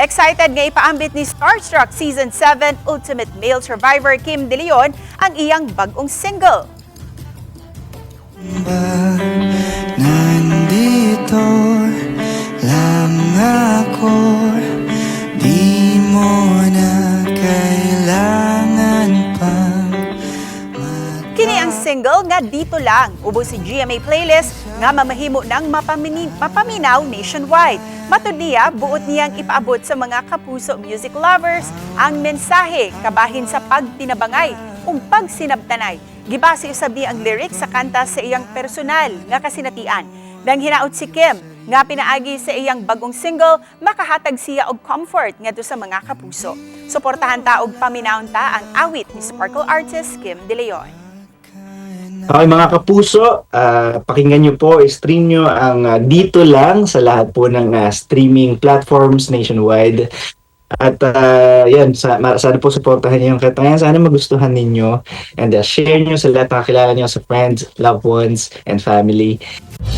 Excited nga ipaambit ni Starstruck Season 7 Ultimate Male Survivor Kim De Leon ang iyang bagong single. Nandito lang ako ang single nga dito lang. Ubos si GMA playlist nga mamahimo ng mapamini- mapaminaw nationwide. Matod niya, buot niyang ipaabot sa mga kapuso music lovers ang mensahe kabahin sa pagtinabangay ug pagsinabtanay. Gibase usabi ang lyrics sa kanta sa iyang personal nga kasinatian. Nang hinaot si Kim nga pinaagi sa iyang bagong single, makahatag siya og comfort ngadto sa mga kapuso. Suportahan ta og paminawon ta ang awit ni Sparkle artist Kim De Leon. Okay mga kapuso, ah, pakinggan nyo po, stream nyo ang ah, dito lang sa lahat po ng ah, streaming platforms nationwide. At ah, yan, sa, sana po supportahan nyo yung kanta yan. Sana magustuhan ninyo. And ah, share nyo sa lahat ng kakilala nyo, sa friends, loved ones, and family.